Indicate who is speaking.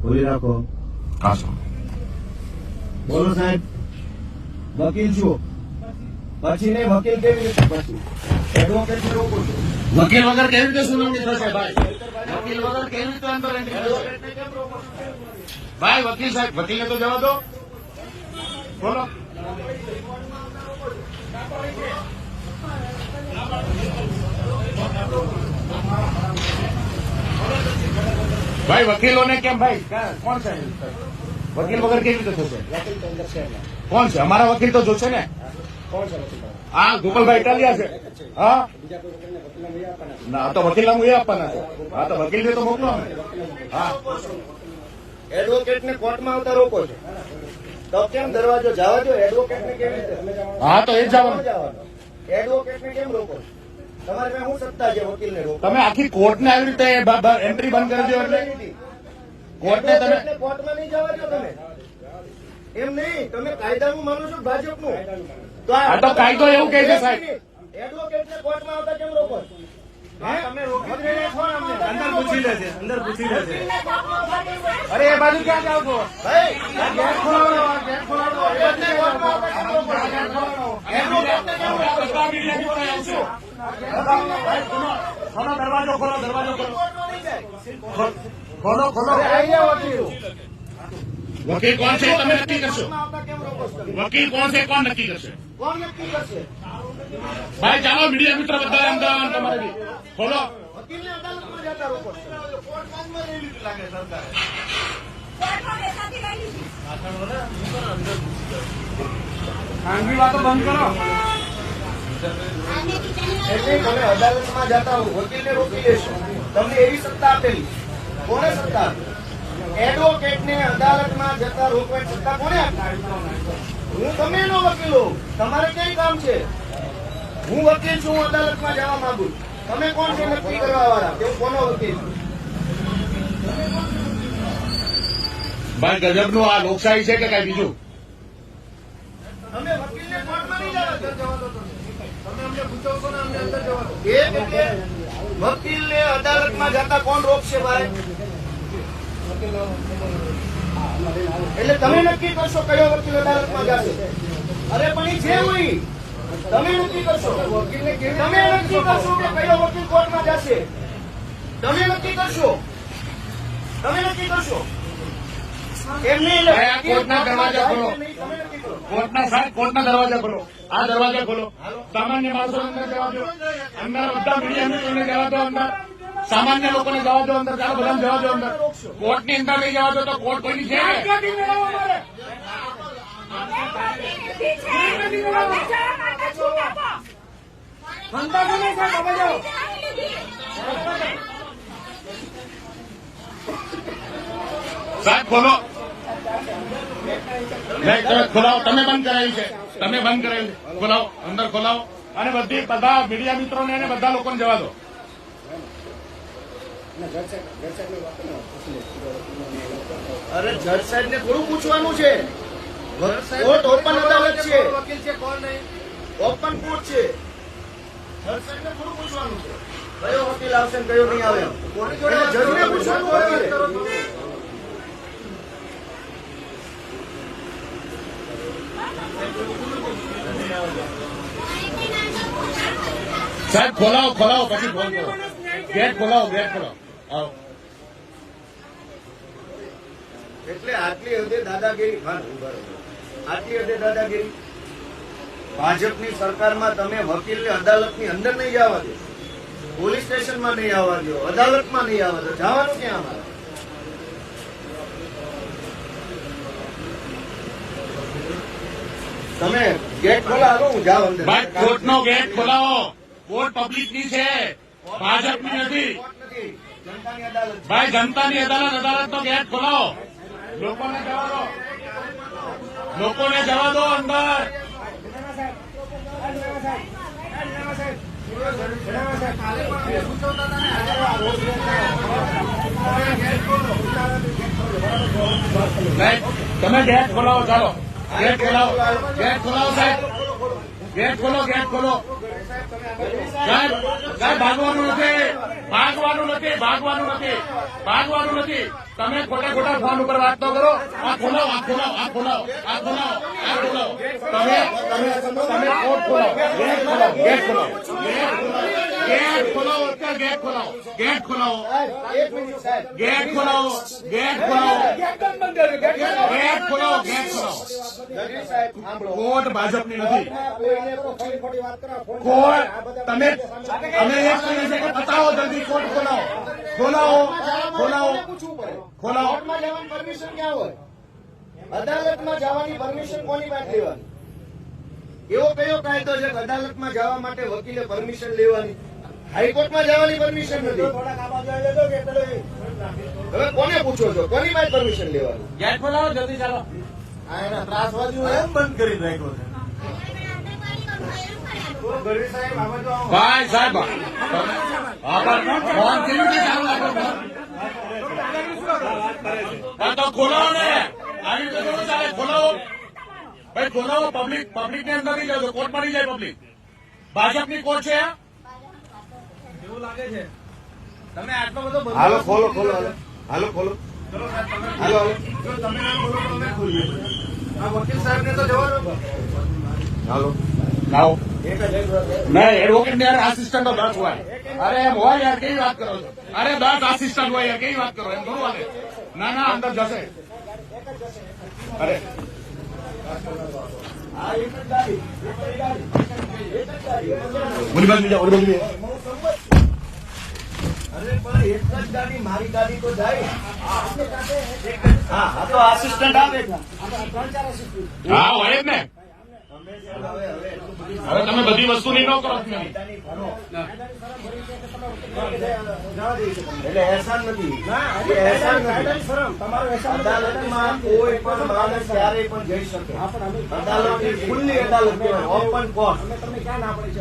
Speaker 1: ખોલી રાખો.
Speaker 2: હા સર.
Speaker 1: બોલો સાહેબ વકીલ છો. પછી નહીં વકીલ કેવી રીતે પછી એડવોકેટ ને રોકું છું.
Speaker 2: વકીલ વગર કેવી રીતે સુનાવણી થશે ભાઈ? વકીલ વગર કેવી રીતે અંદર ભાઈ વકીલ સાહેબ વકીલ તો જવા દો. બોલો. ભાઈ વકીલોને કેમ ભાઈ? કોણ છે? વકીલ વગર કેવી રીતે થશે
Speaker 1: વકીલ ને.
Speaker 2: કોણ છે? અમારા વકીલ તો જોશે ને?
Speaker 1: કોણ છે
Speaker 2: હા ગોપાલભાઈ ઇટાલિયા છે. હા. ના તો વકીલ નામ એ આપવાના છે. હા તો વકીલને તો મોકલો હા.
Speaker 1: એડવોકેટને કોર્ટમાં આવતા રોકો છે. તો કેમ દરવાજો જવા દો એડવોકેટને કેવી રીતે?
Speaker 2: હા તો એ જવાનું.
Speaker 1: એડવોકેટ ને કેમ રોકો
Speaker 2: તમે આખી કોર્ટને આવી રીતે એન્ટ્રી બંધ કરી દો એટલે? કોર્ટને તમે
Speaker 1: એડવોકેટને કોર્ટમાં નહીં જવા દો તમે. એમ નહીં તમે કાયદાનું માનો છો કે ભાજપનું
Speaker 2: આ તો કાયદો એવું કહે છે, સાહેબ.
Speaker 1: એડવોકેટને કોર્ટમાં આવતા કેમ રોકો?
Speaker 3: અંદર પૂછી લે અંદર પૂછી લે
Speaker 2: અરે એ બાજુ ક્યાં જાવ છો?
Speaker 1: ભાઈ,
Speaker 2: ગેટ ખોલાવો ગેટ ખોલાવો.
Speaker 1: એડવોકેટને કોર્ટમાં આવતા કેમ રોકો? એડવોકેટને કેમ રોકો?
Speaker 2: ખોલો. દરવાજો ખોલો દરવાજો ખોલો. ખોલો ખોલો
Speaker 1: વકીલ.
Speaker 2: કોણ છે તમે નક્કી કરશો? વકીલ કોણ છે કોણ નક્કી કરશે
Speaker 1: કોણ નક્કી કરશે
Speaker 2: ભાઈ, ચાલો, મીડિયા મિત્ર બધા અમદાવાદ તમારે બી. ખોલો
Speaker 1: વકીલને અદાલતમાં જતા રોકો લાગે સરકાર
Speaker 3: બંધ કરો
Speaker 1: એટલે તમે અદાલતમાં જતા હો વકીલને રોકી લેશો તમને એવી સત્તા આપેલી? કોને સત્તા? એડવોકેટને અદાલતમાં જતા રોકવાની સત્તા કોને હું તમે એનો વકીલ હોઉં. તમારે કઈ કામ છે? હું વકીલ હું અદાલતમાં જવા માંગુ. તમે કોણ છો નક્કી કરવા વાળા કે હું કોનો વકીલ? છું
Speaker 2: ભાઈ આ લોકશાહી છે કે કઈ બીજું
Speaker 1: અમે વકીલને કોર્ટમાં નહીં જવા દો. અમને ને અદાલતમાં જતા કોણ રોકશે ભાઈ એટલે તમે નક્કી કરશો કયો વકીલ અદાલતમાં જશે? અરે પણ જે હોય તમે નક્કી કરશો તમે નક્કી કરશો. કે કયો વકીલ કોર્ટમાં જશે તમે નક્કી કરશો. તમે નક્કી કરશો. એમ નહીં
Speaker 2: ભાઈ, આ કોર્ટના દરવાજા ખોલો. કોર્ટના કોર્ટના દરવાજા ખોલો. આ દરવાજા ખોલો. સામાન્ય માણસો અંદર જવા દો. અંદર જવા દો અંદર. સામાન્ય લોકોને જવા દો અંદર. ચાલો બધા જવા દો અંદર. કોર્ટની અંદર લઈ જવા દો તો કોર્ટ કોઈની છે? સાહેબ, ખોલો. ખોલાવો. તમે બંધ કરાવી છે. તમે બંધ કરેલ. ખોલાવો અંદર ખોલાવો. અને બધી બધા મીડિયા મિત્રોને અને બધા લોકોને જવા દો.
Speaker 1: અરે જજ સાહેબ ને થોડું પૂછવાનું છે. કોર્ટ ઓપન અદાલત છે.
Speaker 3: વકીલ છે કોણ નહીં?
Speaker 1: ઓપન કોર્ટ છે. જજ સાહેબ ને થોડું પૂછવાનું છે. કયો વકીલ આવશે કયો નહીં આવે એટલે જજને પૂછવાનું
Speaker 2: સાહેબ, ખોલાવો ખોલાવો, પછી ફોન કરો. ગેટ ખોલાવો ગેટ ખોલાવો. આવો.
Speaker 1: એટલે આટલી હદે દાદાગીરી આટલી હદે દાદાગીરી. ભાજપની સરકારમાં તમે વકીલને અદાલતની અંદર નહીં જવા દો. પોલીસ સ્ટેશનમાં નહીં આવવા દો, અદાલતમાં નહીં આવવા દો. જવાનું ક્યાં અમારે? તમે ગેટ ખોલાવો, હું જાઉં અંદર.
Speaker 2: ભાઈ કોર્ટનો ગેટ ખોલાવો. કોર્ટ પબ્લિકની છે. ભાજપની નથી. ભાઈ, જનતાની અદાલત અદાલતનો ગેટ ખોલાવો. લોકોને જવા દો. લોકોને જવા દો અંદર. તમે ગેટ ખોલાવો, ચાલો. ગેટ ખોલાવો ગેટ ખોલાવો સાહેબ ગેટ ખોલો ગેટ ખોલો
Speaker 1: સાહેબ,
Speaker 2: સાહેબ ભાગવાનું નથી ભાગવાનું નથી ભાગવાનું નથી ભાગવાનું નથી તમે ખોટા ખોટા ફોન ઉપર વાત ન કરો. આ ખોલાવો આ ખોલાવો આ ખોલાવો આ ખોલાવો આ ખોલાવો તમે તમે તમે કોર્ટ ખોલાવો ગેટ ખોલાવો ગેટ ખોલાવો ગેટ
Speaker 1: એક મિનિટ સાહેબ
Speaker 2: ગેટ ખોલાવો. ગેટ ખોલાવો. ગેટ ખોલાવો. ગેટ ખોલાવો
Speaker 1: જગદીશ સાહેબ સાંભળો
Speaker 2: કોર્ટ ભાજપની નથી. કોર્ટ તમે અમે એક કહીએ છીએ કે બતાવો જલ્દી કોર્ટ ખોલાવો. ખોલાવો ખોલાવો ખોલાવો.
Speaker 1: જવાની પરમિશન ક્યાં હોય અદાલતમાં જવાની પરમિશન કોની પાસે લેવાની? એવો કયો કાયદો છે અદાલતમાં જવા માટે વકીલે પરમિશન લેવાની? હાઈકોર્ટમાં જવાની પરમિશન નથી. હવે કોને પૂછો છો? કોની પાસે પરમિશન લેવાની?
Speaker 2: ગેટ ખોલાવો જલ્દી ચાલો.
Speaker 1: આ એના ત્રાસવાદીઓ એમ બંધ કરી નાખ્યો છે.
Speaker 2: ભાઈ સાહેબ ફોન કેવી રીતે ચાલુ રાખો તો ખોલાવો ને. આવી રીતે થોડું ચાલે ખોલાવો. ભાઈ ખોલાવો પબ્લિક પબ્લિક ને અંદર નહીં જતો કોર્ટમાં નહીં જાય પબ્લિક ભાજપની કોર્ટ છે આ?
Speaker 3: એવું લાગે છે? તમે આટલો બધો
Speaker 1: હાલો ખોલો ખોલો હાલો હાલો ખોલો. હાલો હાલો.
Speaker 3: જો તમે ના બોલો તો અમે ખોલીએ.
Speaker 1: આ વકીલ સાહેબ ને તો જવાનો હાલો.
Speaker 2: લાવો. નહીં એડવોકેટ ને યાર આસિસ્ટન્ટ દસ હોય. અરે એમ હોય યાર કેવી વાત કરો છો? અરે દસ આસિસ્ટન્ટ હોય યાર કેવી વાત કરો એમ થોડું હાલે. ના ના અંદર જશે. અરે.
Speaker 1: આ એક જ ગાડી એક જ ગાડી એક જ ગાડી. એક
Speaker 2: ઓલી બાજુ બીજા ઓલી બાજુ.
Speaker 1: અરે પણ એક જ ગાડી મારી ગાડી તો જાય. હા હા તો આસિસ્ટન્ટ આવે.
Speaker 2: હા હોય ને.
Speaker 1: હવે
Speaker 2: તમે બધી વસ્તુ નહીં ન કરો.
Speaker 1: એટલે એહસાન નથી. એહસાન નથી. અદાલતમાં કોઈ પણ માણસ ક્યારેય પણ જઈ શકે. અદાલત ખુલ્લી અદાલત ઓપન કોર્ટ